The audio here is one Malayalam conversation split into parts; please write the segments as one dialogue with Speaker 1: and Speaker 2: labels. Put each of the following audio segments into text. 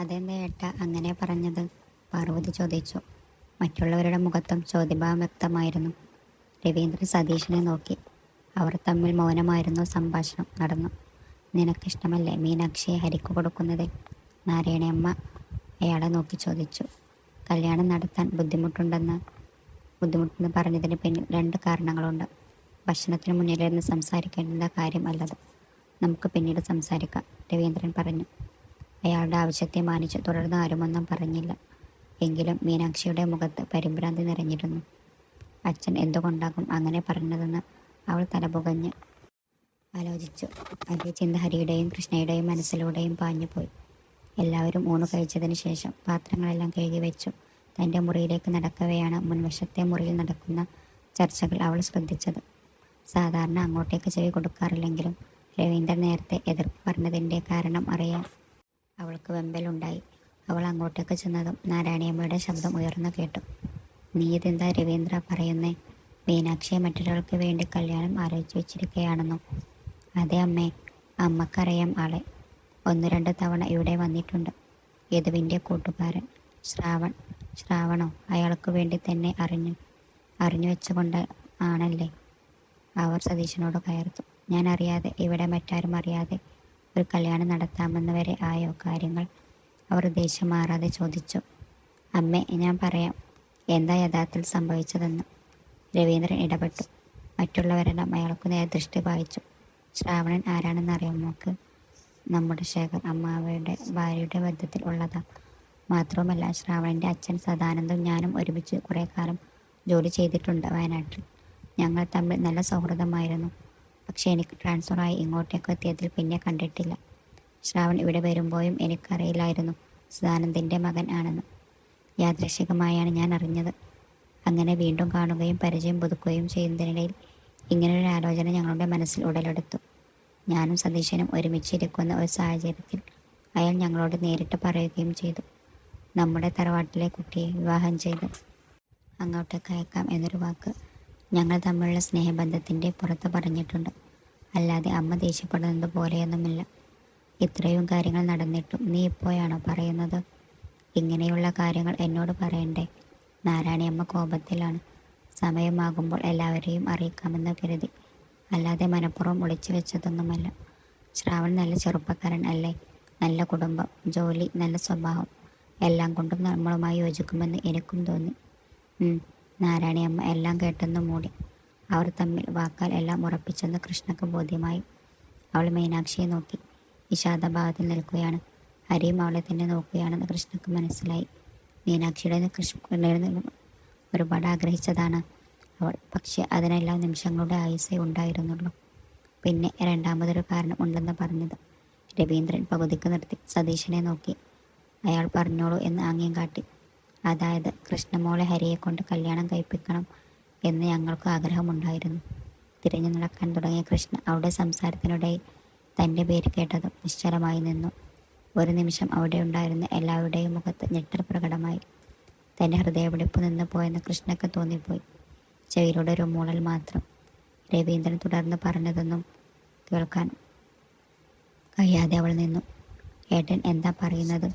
Speaker 1: അതെന്താ ഏട്ട അങ്ങനെ പറഞ്ഞത്. പാർവതി ചോദിച്ചു. മറ്റുള്ളവരുടെ മുഖത്തും ചോദ്യഭാവം വ്യക്തമായിരുന്നു. രവീന്ദ്രൻ സതീഷിനെ നോക്കി. അവർ തമ്മിൽ മൗനമായിരുന്നു സംഭാഷണം നടന്നു. നിനക്കിഷ്ടമല്ലേ മീനാക്ഷിയെ ഹരിക്കു കൊടുക്കുന്നത്? നാരായണയമ്മ അയാളെ നോക്കി ചോദിച്ചു. കല്യാണം നടത്താൻ ബുദ്ധിമുട്ടുണ്ടെന്ന് ബുദ്ധിമുട്ടെന്ന് പറഞ്ഞതിന് പിന്നിൽ രണ്ട് കാരണങ്ങളുണ്ട്. ഭക്ഷണത്തിന് മുന്നിലിരുന്ന് സംസാരിക്കേണ്ട കാര്യം അല്ലത്. നമുക്ക് പിന്നീട് സംസാരിക്കാം രവീന്ദ്രൻ പറഞ്ഞു. അയാളുടെ ആവശ്യത്തെ മാനിച്ച്. തുടർന്ന് ആരുമൊന്നും പറഞ്ഞില്ല. എങ്കിലും മീനാക്ഷിയുടെ മുഖത്ത് പരിഭ്രാന്തി നിറഞ്ഞിരുന്നു. അച്ഛൻ എന്തുകൊണ്ടാകും അങ്ങനെ പറഞ്ഞതെന്ന്? അവൾ തലപുകഞ്ഞ് ആലോചിച്ചു. അതേ ചിന്ത ഹരിയുടെയും കൃഷ്ണയുടെയും മനസ്സിലൂടെയും പാഞ്ഞുപോയി. എല്ലാവരും ഊണ് കഴിച്ചതിന് ശേഷം പാത്രങ്ങളെല്ലാം കഴുകി വെച്ചു. തന്റെ മുറിയിലേക്ക് നടക്കവെയാണ് മുൻവശത്തെ മുറിയിൽ നടക്കുന്ന ചർച്ചകൾ അവൾ ശ്രദ്ധിച്ചത്. സാധാരണ അങ്ങോട്ടേക്ക് ചെവി കൊടുക്കാറില്ലെങ്കിലും രവീന്ദ്രൻ നേരത്തെ എതിർപ്പ് പറഞ്ഞതിന്റെ കാരണം അറിയാൻ അവൾക്ക് വെമ്പലുണ്ടായി. അവൾ അങ്ങോട്ടേക്ക് ചെന്നതും നാരായണിയമ്മയുടെ ശബ്ദം ഉയർന്നു കേട്ടു. നീ ഇതെന്താ രവീന്ദ്ര പറയുന്നേ? മീനാക്ഷിയെ മറ്റൊരാൾക്ക് വേണ്ടി കല്യാണം ആലോചിച്ച് വെച്ചിരിക്കുകയാണെന്നോ? അതെ അമ്മേ അമ്മക്കറിയാം ആളെ. ഒന്ന് രണ്ട് തവണ ഇവിടെ വന്നിട്ടുണ്ട്. യദുവിന്റെ കൂട്ടുകാരൻ ശ്രാവൺ. ശ്രാവണോ അയാൾക്ക് വേണ്ടി തന്നെ അറിഞ്ഞു. അറിഞ്ഞു വെച്ചുകൊണ്ട് ആണല്ലേ? അവർ സതീശനോട് കയർത്തു. ഞാൻ അറിയാതെ ഇവിടെ മറ്റാരും അറിയാതെ ഒരു കല്യാണം നടത്താമെന്ന് വരെ ആയോ കാര്യങ്ങൾ? അവർ ദേഷ്യം മാറാതെ ചോദിച്ചു. അമ്മേ ഞാൻ പറയാം. എന്താ യഥാർത്ഥത്തിൽ സംഭവിച്ചതെന്ന്. രവീന്ദ്രൻ ഇടപെട്ടു. മറ്റുള്ളവരെല്ലാം അയാൾക്ക് നേരെ ദൃഷ്ടി പായിച്ചു. ശ്രാവണൻ ആരാണെന്ന് അറിയാം നമുക്ക് നമ്മുടെ ശേഖർ അമ്മാവയുടെ ഭാര്യയുടെ ബന്ധത്തിൽ ഉള്ളതാ. മാത്രവുമല്ല ശ്രാവണന്റെ അച്ഛൻ സദാനന്ദും ഞാനും ഒരുമിച്ച് കുറേ കാലം ജോലി ചെയ്തിട്ടുണ്ട് വയനാട്ടിൽ. ഞങ്ങൾ തമ്മിൽ നല്ല സൗഹൃദമായിരുന്നു. പക്ഷേ എനിക്ക് ട്രാൻസ്ഫറായി ഇങ്ങോട്ടേക്ക് എത്തിയതിൽ പിന്നെ കണ്ടിട്ടില്ല. ശ്രാവൺ ഇവിടെ വരുമ്പോഴും എനിക്കറിയില്ലായിരുന്നു സദാനന്ദിന്റെ മകൻ ആണെന്ന്. യാദൃശികമായാണ് ഞാൻ അറിഞ്ഞത്. അങ്ങനെ വീണ്ടും കാണുകയും പരിചയം പുതുക്കുകയും ചെയ്യുന്നതിനിടയിൽ ഇങ്ങനൊരു ആലോചന ഞങ്ങളുടെ മനസ്സിൽ ഉടലെടുത്തു. ഞാനും സതീശനും ഒരുമിച്ചിരിക്കുന്ന ഒരു സാഹചര്യത്തിൽ അയാൾ ഞങ്ങളോട് നേരിട്ട് പറയുകയും ചെയ്തു. നമ്മുടെ തറവാട്ടിലെ കുട്ടിയെ വിവാഹം ചെയ്ത്. അങ്ങോട്ടേക്ക് അയക്കാം എന്നൊരു വാക്ക് ഞങ്ങൾ തമ്മിലുള്ള സ്നേഹബന്ധത്തിന്റെ പുറത്ത് പറഞ്ഞിട്ടുണ്ട്. അല്ലാതെ അമ്മ ദേഷ്യപ്പെടുന്നത് പോലെയൊന്നുമില്ല. ഇത്രയും കാര്യങ്ങൾ നടന്നിട്ടും നീ ഇപ്പോഴാണോ പറയുന്നത്? ഇങ്ങനെയുള്ള കാര്യങ്ങൾ എന്നോട് പറയണ്ടേ? നാരായണിയമ്മ കോപത്തിലാണ്. സമയമാകുമ്പോൾ എല്ലാവരെയും അറിയിക്കാമെന്ന് കരുതി. അല്ലാതെ മനഃപൂർവം ഒളിച്ചു വെച്ചതൊന്നുമല്ല. ശ്രാവൺ നല്ല ചെറുപ്പക്കാരൻ അല്ലേ? നല്ല കുടുംബം ജോലി നല്ല സ്വഭാവം. എല്ലാം കൊണ്ടും നമ്മളുമായി യോജിക്കുമെന്ന് എനിക്കും തോന്നി. നാരായണിയമ്മ എല്ലാം കേട്ടെന്ന് മൂടി. അവർ തമ്മിൽ വാക്കാൽ എല്ലാം ഉറപ്പിച്ചെന്ന് കൃഷ്ണക്ക് ബോധ്യമായി. അവൾ മീനാക്ഷിയെ നോക്കി. വിഷാദഭാവത്തിൽ നിൽക്കുകയാണ്. ഹരിയും അവളെ തന്നെ നോക്കുകയാണെന്ന് കൃഷ്ണക്ക് മനസ്സിലായി. മീനാക്ഷിയുടെ കൃഷ്ണ ഒരുപാട് ആഗ്രഹിച്ചതാണ് അവൾ. പക്ഷേ അതിനെല്ലാം നിമിഷങ്ങളുടെ ആയുസേ ഉണ്ടായിരുന്നുള്ളൂ. പിന്നെ രണ്ടാമതൊരു കാരണം ഉണ്ടെന്ന് പറഞ്ഞത് രവീന്ദ്രൻ പകുതിക്ക് നിർത്തി സതീശനെ നോക്കി. അയാൾ പറഞ്ഞോളൂ എന്ന് ആംഗ്യം കാട്ടി. അതായത് കൃഷ്ണമോളെ ഹരിയെ കൊണ്ട് കല്യാണം കഴിപ്പിക്കണം എന്ന് ഞങ്ങൾക്ക് ആഗ്രഹമുണ്ടായിരുന്നു. തിരിഞ്ഞു നടക്കാൻ തുടങ്ങിയ കൃഷ്ണ അവിടെ സംസാരത്തിനിടയിൽ തന്റെ പേര് കേട്ടതും നിശ്ചലമായി നിന്നു. ഒരു നിമിഷം അവിടെ ഉണ്ടായിരുന്ന എല്ലാവരുടെയും മുഖത്ത് ഞെട്ടൽ പ്രകടമായി. തന്റെ ഹൃദയപിടിപ്പ് നിന്ന് പോയെന്ന് കൃഷ്ണക്ക് തോന്നിപ്പോയി. ചെവിയിലൂടെ ഒരു മൂളൽ മാത്രം. രവീന്ദ്രൻ തുടർന്ന് പറഞ്ഞതൊന്നും കേൾക്കാൻ കഴിയാതെ അവൾ നിന്നു. ഏട്ടൻ എന്താ പറയുന്നത്?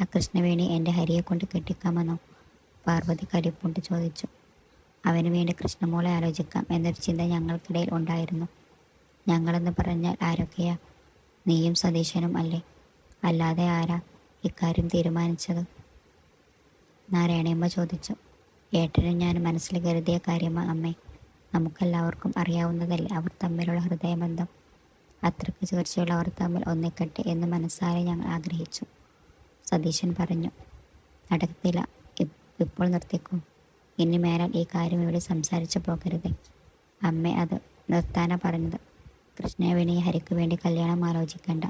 Speaker 1: ആ കൃഷ്ണവേണി എന്റെ ഹരിയെ കൊണ്ട് കെട്ടിക്കാമെന്നോ? പാർവതി കരിപ്പുണ്ട് ചോദിച്ചു. അവന് വേണ്ടി കൃഷ്ണമോളെ ആലോചിക്കാം എന്നൊരു ചിന്ത ഞങ്ങൾക്കിടയിൽ ഉണ്ടായിരുന്നു. ഞങ്ങളെന്ന് പറഞ്ഞാൽ ആരൊക്കെയാ? നീയും സതീശനും അല്ലേ? അല്ലാതെ ആരാ ഇക്കാര്യം തീരുമാനിച്ചത്? നാരായണയമ്മ ചോദിച്ചു. ഏട്ടനും ഞാൻ മനസ്സിൽ കരുതിയ കാര്യമാ അമ്മേ. നമുക്കെല്ലാവർക്കും അറിയാവുന്നതല്ലേ അവർ തമ്മിലുള്ള ഹൃദയബന്ധം? അത്രയ്ക്ക് ചേർച്ചയുള്ള അവർ തമ്മിൽ ഒന്നിക്കട്ടെ എന്ന് മനസ്സാലെ ഞങ്ങൾ ആഗ്രഹിച്ചു. സതീശൻ പറഞ്ഞു. നടക്കത്തില്ല. ഇപ്പോൾ നിർത്തിക്കൂ. ഇനി മേലാൽ ഈ കാര്യം ഇവിടെ സംസാരിച്ചു പോകരുത്. അമ്മ അത് നിർത്താന പറഞ്ഞത്. കൃഷ്ണവേണി ഹരിക്ക് വേണ്ടി കല്യാണം ആലോചിക്കേണ്ട.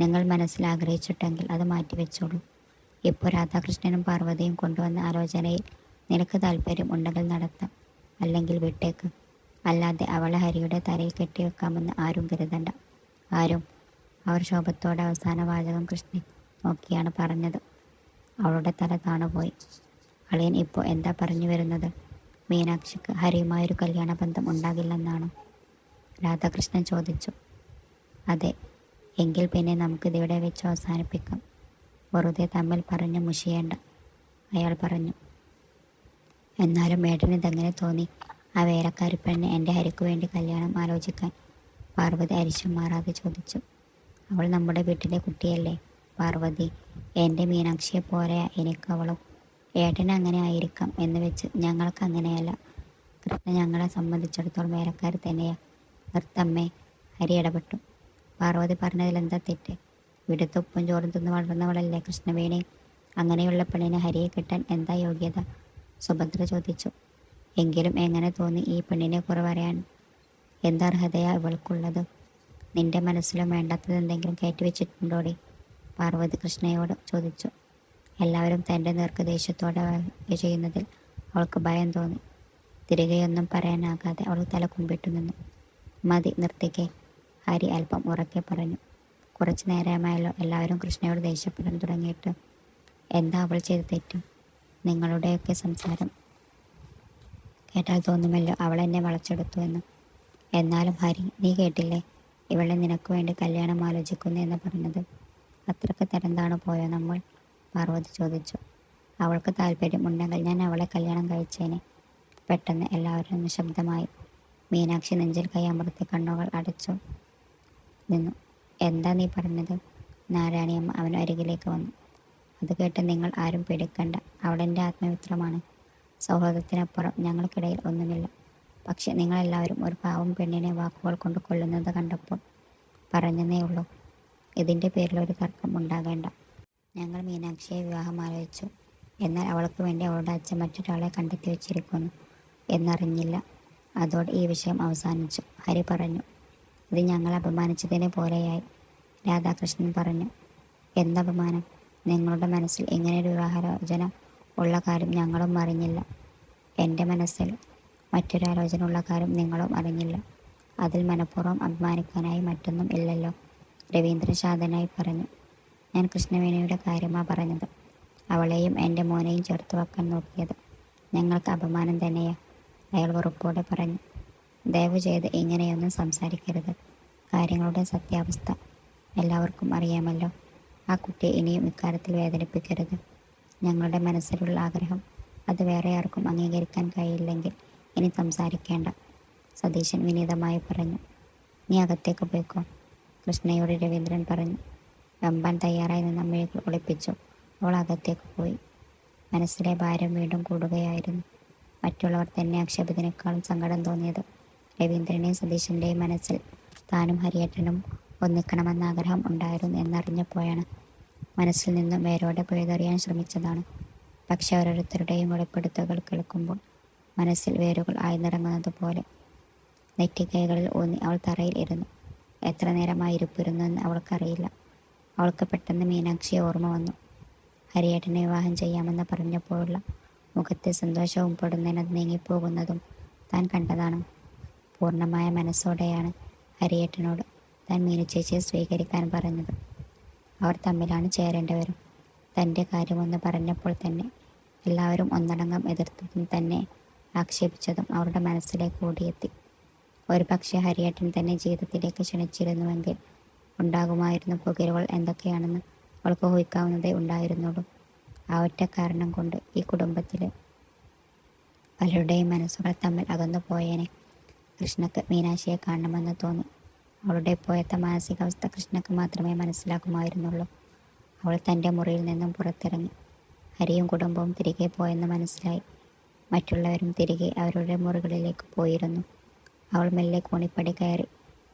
Speaker 1: നിങ്ങൾ മനസ്സിൽ ആഗ്രഹിച്ചിട്ടെങ്കിൽ അത് മാറ്റിവെച്ചോളൂ ഇപ്പോൾ രാധാകൃഷ്ണനും പാർവതിയും കൊണ്ടുവന്ന ആലോചനയിൽ നിനക്ക് താല്പര്യം ഉണ്ടെങ്കിൽ നടത്താം. അല്ലെങ്കിൽ വിട്ടേക്ക്. അല്ലാതെ അവളെ ഹരിയുടെ തലയിൽ കെട്ടിവെക്കാമെന്ന് ആരും കരുതണ്ട. ആരും. അവർ ശോഭത്തോടെ അവസാന വാചകം കൃഷ്ണൻ നോക്കിയാണ് പറഞ്ഞത്. അവളുടെ തല താണുപോയി. അളിയൻ ഇപ്പോൾ എന്താ പറഞ്ഞു വരുന്നത്? മീനാക്ഷിക്ക് ഹരിയുമായൊരു കല്യാണ ബന്ധം ഉണ്ടാകില്ലെന്നാണ്? രാധാകൃഷ്ണൻ ചോദിച്ചു. അതെ എങ്കിൽ പിന്നെ നമുക്കിതിവിടെ വെച്ച് അവസാനിപ്പിക്കാം. വെറുതെ തമ്മിൽ പറഞ്ഞ് മുഷിയേണ്ട. അയാൾ പറഞ്ഞു. എന്നാലും മേടന് ഇതെങ്ങനെ തോന്നി? ആ വേലക്കാരി പെണ്ണ് എന്റെ ഹരിക്ക് വേണ്ടി കല്യാണം ആലോചിക്കാൻ. പാർവതി അരിശം മാറാതെ ചോദിച്ചു. അവൾ നമ്മുടെ വീട്ടിലെ കുട്ടിയല്ലേ? പാർവതി എന്റെ മീനാക്ഷിയെ പോലെയാ എനിക്ക് അവളും ഏട്ടന് അങ്ങനെ ആയിരിക്കാം എന്ന് വെച്ച് ഞങ്ങൾക്ക് അങ്ങനെയല്ല. കൃഷ്ണ ഞങ്ങളെ സംബന്ധിച്ചിടത്തോളം വേലക്കാരി തന്നെയാ. നിർത്തമ്മേ ഹരി ഇടപെട്ടു. പാർവതി പറഞ്ഞതിൽ എന്താ തെറ്റ്? ഇവിടുത്തെ ചോറും തിന്ന് വളർന്നവളല്ലേ കൃഷ്ണവേണി അങ്ങനെയുള്ള പെണ്ണിനെ ഹരിയെ കിട്ടാൻ എന്താ യോഗ്യത? സുഭദ്ര ചോദിച്ചു. എങ്കിലും എങ്ങനെ തോന്നി ഈ പെണ്ണിനെ കുറവറിയാൻ? എന്തർഹതയാ ഇവൾക്കുള്ളത്? നിന്റെ മനസ്സിലും വേണ്ടാത്തത് എന്തെങ്കിലും കയറ്റിവെച്ചിട്ടുണ്ടോടി? പാർവതി കൃഷ്ണയോട് ചോദിച്ചു. എല്ലാവരും തന്റെ നേർക്ക് ദേഷ്യത്തോടെ ചെയ്യുന്നതിൽ അവൾക്ക് ഭയം തോന്നി. തിരികെയൊന്നും പറയാനാകാതെ അവൾ തല കുമ്പിട്ടു നിന്നു. മതി നിർത്തിക്കെ ഹരി അല്പം ഉറക്കെ പറഞ്ഞു. കുറച്ചു നേരമായല്ലോ എല്ലാവരും കൃഷ്ണയോട് ദേഷ്യപ്പെടാൻ തുടങ്ങിയിട്ട്. എന്താ അവൾ ചെയ്ത് തെറ്റും? നിങ്ങളുടെയൊക്കെ സംസാരം കേട്ടാൽ തോന്നുമല്ലോ അവൾ എന്നെ വളച്ചെടുത്തു എന്ന്. എന്നാലും ഹരി നീ കേട്ടില്ലേ? ഇവളെ നിനക്ക് വേണ്ടി കല്യാണം ആലോചിക്കുന്നു എന്ന് പറഞ്ഞത്. അത്രയ്ക്ക് തരന്താണ് പോയോ നമ്മൾ? പാർവതി ചോദിച്ചു. അവൾക്ക് താല്പര്യം ഉണ്ടെങ്കിൽ ഞാൻ അവളെ കല്യാണം കഴിച്ചേനെ. പെട്ടെന്ന് എല്ലാവരും നിശബ്ദമായി. മീനാക്ഷി നെഞ്ചിൽ കൈ അമർത്തി കണ്ണുകൾ അടച്ചു നിന്നു. എന്താ നീ പറഞ്ഞത്? നാരായണിയമ്മ അവൻ അരികിലേക്ക് വന്നു. അത് കേട്ട് നിങ്ങൾ ആരും പേടിക്കണ്ട. അവളെന്റെ ആത്മമിത്രമാണ്. സൗഹൃദത്തിനപ്പുറം ഞങ്ങൾക്കിടയിൽ ഒന്നുമില്ല. പക്ഷെ നിങ്ങളെല്ലാവരും ഒരു പാവം പെണ്ണിനെ വാക്കുകൾ കൊണ്ട് കൊല്ലുന്നത് കണ്ടപ്പോൾ പറഞ്ഞതേ ഉള്ളൂ. ഇതിന്റെ പേരിൽ ഒരു തർക്കം ഉണ്ടാകേണ്ട. ഞങ്ങൾ മീനാക്ഷിയെ വിവാഹം ആലോചിച്ചു. എന്നാൽ അവൾക്ക് വേണ്ടി അവളുടെ അച്ഛൻ മറ്റൊരാളെ കണ്ടെത്തി വെച്ചിരിക്കുന്നു എന്നറിഞ്ഞില്ല. അതോടെ ഈ വിഷയം അവസാനിച്ചു. ഹരി പറഞ്ഞു ഇത് ഞങ്ങൾ അപമാനിച്ചതിനെ പോലെയായി രാധാകൃഷ്ണൻ പറഞ്ഞു. എന്തപമാനം നിങ്ങളുടെ മനസ്സിൽ ഇങ്ങനെയൊരു വിവാഹാലോചന ഉള്ള കാര്യം ഞങ്ങളും അറിഞ്ഞില്ല. എന്റെ മനസ്സിൽ മറ്റൊരാലോചന ഉള്ള കാര്യം നിങ്ങളും അറിഞ്ഞില്ല. അതിൽ മനഃപൂർവം അഭിമാനിക്കാനായി മറ്റൊന്നും ഇല്ലല്ലോ രവീന്ദ്രൻ ശാന്തനായി പറഞ്ഞു. ഞാൻ കൃഷ്ണവേണിയുടെ കാര്യമാ പറഞ്ഞത്. അവളെയും എന്റെ മോനെയും ചേർത്ത് വെക്കാൻ നോക്കിയത്. ഞങ്ങൾക്ക് അപമാനം തന്നെയാ അയാൾ ഉറപ്പോടെ പറഞ്ഞു. ദയവ് ചെയ്ത് ഇങ്ങനെയൊന്നും സംസാരിക്കരുത്. കാര്യങ്ങളുടെ സത്യാവസ്ഥ എല്ലാവർക്കും അറിയാമല്ലോ. ആ കുട്ടിയെ ഇനിയും ഇക്കാര്യത്തിൽ വേദനിപ്പിക്കരുത്. ഞങ്ങളുടെ മനസ്സിലുള്ള ആഗ്രഹം അത് വേറെ ആർക്കും അംഗീകരിക്കാൻ കഴിയില്ലെങ്കിൽ ഇനി സംസാരിക്കേണ്ട. സതീശൻ വിനീതമായി പറഞ്ഞു. നീ അകത്തേക്ക് പോയിക്കോ. കൃഷ്ണയോട് രവീന്ദ്രൻ പറഞ്ഞു. വെമ്പാൻ തയ്യാറായി നിന്ന് അമ്മയെ ഒളിപ്പിച്ചു. അവൾ അകത്തേക്ക് പോയി. മനസ്സിലെ ഭാരം വീണ്ടും കൂടുകയായിരുന്നു. മറ്റുള്ളവർ തന്നെ ആക്ഷേപത്തിനേക്കാളും സങ്കടം തോന്നിയത്. രവീന്ദ്രനെയും സതീശന്റെയും മനസ്സിൽ താനും ഹരിയേട്ടനും ഒന്നിക്കണമെന്ന ആഗ്രഹം ഉണ്ടായിരുന്നു എന്നറിഞ്ഞപ്പോഴാണ് മനസ്സിൽ നിന്നും വേരോടെ പിഴുതെറിയാൻ ശ്രമിച്ചതാണ്. പക്ഷെ ഓരോരുത്തരുടെയും വെളിപ്പെടുത്തുകൾ കേൾക്കുമ്പോൾ മനസ്സിൽ വേരുകൾ ആഴ്ന്നിറങ്ങുന്നത് പോലെ നെറ്റിക്കൈകളിൽ ഊന്നി അവൾ തറയിൽ ഇരുന്നു. എത്ര നേരമായി ഇരിപ്പിരുന്നു എന്ന് അവൾക്കറിയില്ല. അവൾക്ക് പെട്ടെന്ന് മീനാക്ഷിയെ ഓർമ്മ വന്നു. ഹരിയേട്ടനെ വിവാഹം ചെയ്യാമെന്ന് പറഞ്ഞപ്പോഴുള്ള മുഖത്തെ സന്തോഷവും പൊടുന്നതിനത് നീങ്ങിപ്പോകുന്നതും താൻ കണ്ടതാണ്. പൂർണമായ മനസ്സോടെയാണ് ഹരിയേട്ടനോട് താൻ മീനു ചേച്ചിയെ സ്വീകരിക്കാൻ പറഞ്ഞത്. അവർ തമ്മിലാണ് ചേരേണ്ടവരും. തന്റെ കാര്യമൊന്ന് പറഞ്ഞപ്പോൾ തന്നെ എല്ലാവരും ഒന്നടങ്കം എതിർത്തതും തന്നെ ആക്ഷേപിച്ചതും അവരുടെ മനസ്സിലേക്ക് ഓടിയെത്തി. ഒരു പക്ഷേ ഹരിയേട്ടൻ തന്നെ ജീവിതത്തിലേക്ക് ക്ഷണിച്ചിരുന്നുവെങ്കിൽ ഉണ്ടാകുമായിരുന്ന പുകരുകൾ എന്തൊക്കെയാണെന്ന് അവൾക്ക് ഊഹിക്കാവുന്നതേ ഉണ്ടായിരുന്നുള്ളൂ. ആ ഒറ്റ കാരണം കൊണ്ട് ഈ കുടുംബത്തിൽ പലരുടെയും മനസ്സുകൾ തമ്മിൽ അകന്നു പോയേനെ. കൃഷ്ണക്ക് മീനാശിയെ കാണണമെന്ന് തോന്നി. അവളുടെ ഇപ്പോഴത്തെ മാനസികാവസ്ഥ കൃഷ്ണക്ക് മാത്രമേ മനസ്സിലാക്കുമായിരുന്നുള്ളൂ അവൾ തന്റെ മുറിയിൽ നിന്നും പുറത്തിറങ്ങി. ഹരിയും കുടുംബവും തിരികെ പോയെന്ന് മനസ്സിലായി. മറ്റുള്ളവരും തിരികെ അവരുടെ മുറികളിലേക്ക് പോയിരുന്നു. അവൾ മെല്ലെ കോണിപ്പടി കയറി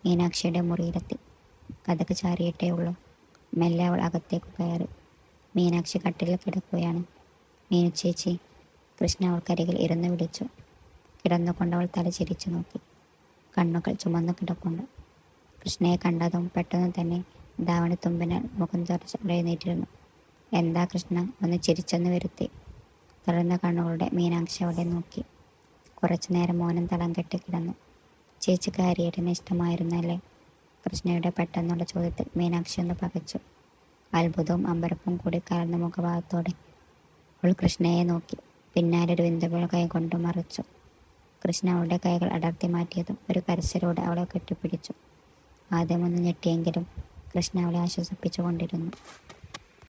Speaker 1: മീനാക്ഷിയുടെ മുറിയിലെത്തി. കഥക്ക് ചാരിയിട്ടേ ഉള്ളൂ. മെല്ലെ അവൾ അകത്തേക്ക് കയറി. മീനാക്ഷി കട്ടിലിൽ കിടക്കുകയാണ്. മീനു ചേച്ചി കൃഷ്ണ അവൾക്കരികിൽ ഇരുന്ന് വിളിച്ചു. കിടന്നുകൊണ്ട് അവൾ തല ചിരിച്ചു നോക്കി. കണ്ണുകൾ ചുമന്നു കിടപ്പുണ്ട്. കൃഷ്ണയെ കണ്ടതും പെട്ടെന്ന് തന്നെ ധാവണി തുമ്പിനാൽ മുഖം തുറച്ച് എഴുന്നേറ്റിരുന്നു. എന്താ കൃഷ്ണ? ഒന്ന് ചിരിച്ചെന്ന് വരുത്തി. തുറന്ന കണ്ണുകളുടെ മീനാക്ഷി അവിടെ നോക്കി. കുറച്ചു നേരം മോനം തളം കെട്ടി കിടന്നു. ചേച്ചിക്ക് ഹരിയേട്ടനെ ഇഷ്ടമായിരുന്നല്ലേ? കൃഷ്ണയുടെ പെട്ടെന്നുള്ള ചോദ്യത്തിൽ മീനാക്ഷി ഒന്ന് പകച്ചു. അത്ഭുതവും അമ്പരപ്പും കൂടി കലർന്ന മുഖഭാഗത്തോടെ അവൾ കൃഷ്ണയെ നോക്കി. പിന്നാലെ ഒരു കൈ കൊണ്ട് മറിച്ചു. കൃഷ്ണ അവളുടെ കൈകൾ അടർത്തി മാറ്റിയതും ഒരു കരച്ചിലോടെ അവളെ കെട്ടിപ്പിടിച്ചു. ആദ്യമൊന്ന് ഞെട്ടിയെങ്കിലും കൃഷ്ണ അവളെ ആശ്വസിപ്പിച്ചുകൊണ്ടിരുന്നു.